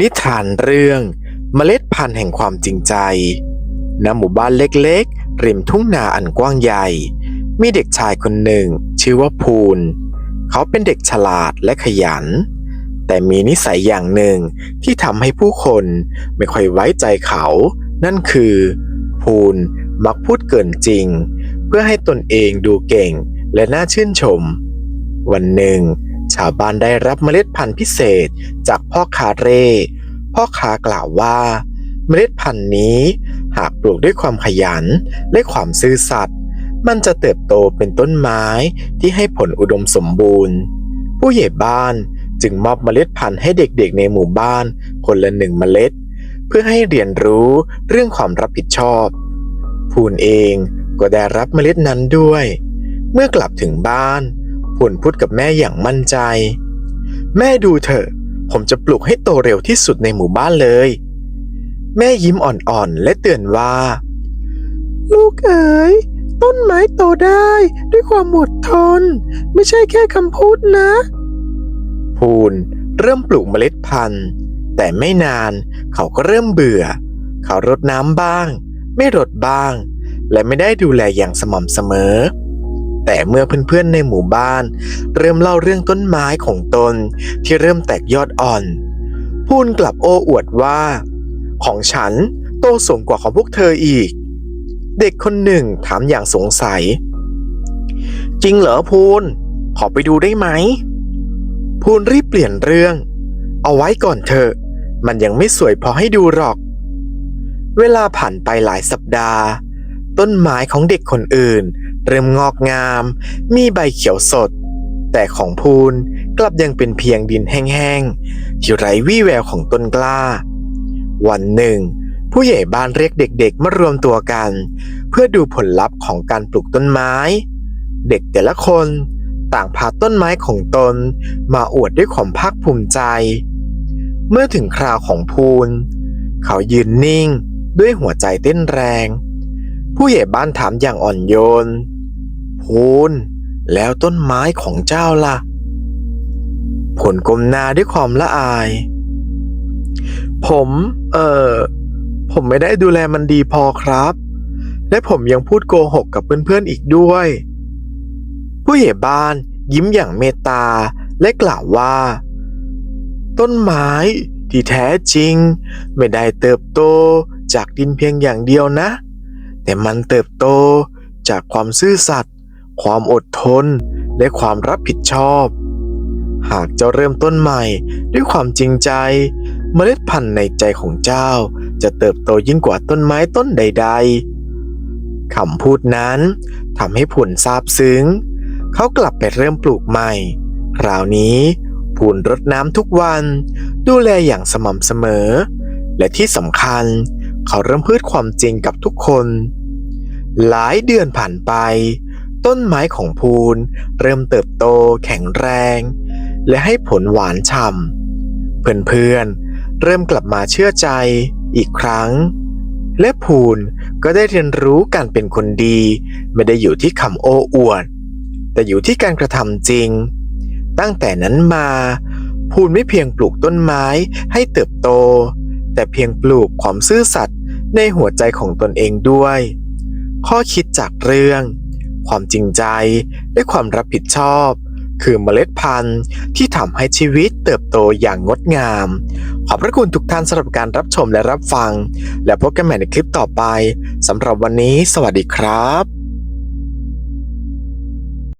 นิทานเรื่องเมล็ดพันธุ์แห่งความจริงใจ ณ หมู่บ้านเล็กๆ ริมทุ่งนาอันกว้างใหญ่ มีเด็กชายคนหนึ่ง ชื่อว่าภูนเขาเป็นเด็กฉลาดและขยัน แต่มีนิสัยอย่างหนึ่งที่ทำให้ผู้คนไม่ค่อยไว้ใจเขา นั่นคือ ภูนมักพูดเกินจริง เพื่อให้ตนเองดูเก่งและน่าชื่นชม วันหนึ่ง ชาวบ้านได้รับเมล็ดพันธุ์พิเศษจากพ่อค้าเร่ พ่อค้ากล่าวว่า เมล็ดพันธุ์นี้หากปลูกด้วยความขยันและความซื่อสัตย์มันจะเติบโตเป็นต้นไม้ที่ให้ผลอุดมสมบูรณ์ ผู้ใหญ่บ้านจึงมอบเมล็ดพันธุ์ให้เด็กๆในหมู่บ้านคนละหนึ่งเมล็ด เพื่อให้เรียนรู้เรื่องความรับผิดชอบพูนเองก็ได้รับเมล็ดนั้นด้วย เมื่อกลับถึงบ้าน พูนพูดกับแม่อย่างมั่นใจ แม่ดูเถอะ ผมจะปลูกให้โตเร็วที่สุดในหมู่บ้านเลย แม่ยิ้มอ่อนๆ และเตือนว่า ลูกเอ๋ยต้นไม้โตได้ด้วยความอดทน ไม่ใช่แค่คำพูดนะ พูนเริ่มปลูกเมล็ดพันธุ์ แต่ไม่นานเขาก็เริ่มเบื่อ เขารดน้ำบ้าง ไม่รดบ้าง และไม่ได้ดูแลอย่างสม่ำเสมอ แต่เมื่อเพื่อนๆในหมู่บ้าน เริ่มเล่าเรื่องต้นไม้ของตนที่เริ่มแตกยอดอ่อน พูนกลับโอ้อวดว่า ของฉันโตสูงกว่าของพวกเธออีก เด็กคนหนึ่งถามอย่างสงสัย จริงเหรอพูนขอไปดูได้ไหม พูนรีบเปลี่ยนเรื่อง เอาไว้ก่อนเถอะ มันยังไม่สวยพอให้ดูหรอก เวลาผ่านไปหลายสัปดาห์ ต้นไม้ของเด็กคนอื่น เริ่มงอกงาม มีใบเขียวสด แต่ของพูนกลับยังเป็นเพียงดินแห้งๆ ที่ไร้วี่แววของต้นกล้า วันหนึ่ง ผู้ใหญ่บ้านเรียกเด็กๆ มารวมตัวกัน เพื่อดูผลลัพธ์ของการปลูกต้นไม้ เด็กแต่ละคนต่างพาต้นไม้ของตนมาอวดด้วยความภาคภูมิใจ เมื่อถึงคราวของพูน เขายืนนิ่งด้วยหัวใจเต้นแรง ผู้ใหญ่บ้านถามอย่างอ่อนโยน พูนแล้วต้นไม้ของเจ้าล่ะ ผลกลมหน้าด้วยความละอาย ผม เอ่อ ผมไม่ได้ดูแลมันดีพอครับ และผมยังพูดโกหกกับเพื่อนๆอีกด้วย ผู้ใหญ่บ้านยิ้มอย่างเมตตาและกล่าวว่า ต้นไม้ที่แท้จริง ไม่ได้เติบโตจากดินเพียงอย่างเดียวนะ แต่มันเติบโตจากความซื่อสัตย์ ความอดทน และความรับผิดชอบ หากเจ้าเริ่มต้นใหม่ด้วยความจริงใจ เมล็ดพันธุ์ในใจของเจ้าจะเติบโตยิ่งกว่าต้นไม้ต้นใด ๆคำพูดนั้นทำให้ผุนซาบซึ้ง เขากลับไปเริ่มปลูกใหม่ คราวนี้ผุนรดน้ำทุกวัน ดูแลอย่างสม่ำเสมอ และที่สำคัญเขาเริ่มพูดความจริงกับทุกคน หลายเดือนผ่านไป ต้นไม้ของพูนเริ่มเติบโตแข็งแรง และให้ผลหวานฉ่ำเพื่อนๆเริ่มกลับมาเชื่อใจอีกครั้ง และพูนก็ได้เรียนรู้การเป็นคนดี ไม่ได้อยู่ที่คำโอ้อวด แต่อยู่ที่การกระทำจริง ตั้งแต่นั้นมา พูนไม่เพียงปลูกต้นไม้ให้เติบโต แต่เพียงปลูกความซื่อสัตย์ในหัวใจของตนเองด้วย ข้อคิดจากเรื่อง ความจริงใจ และความรับผิดชอบ คือเมล็ดพันธุ์ที่ทำให้ชีวิตเติบโตอย่างงดงาม ขอบพระคุณทุกท่านสำหรับการรับชมและรับฟัง และพบกันใหม่ในคลิปต่อไปสำหรับวันนี้ สวัสดีครับ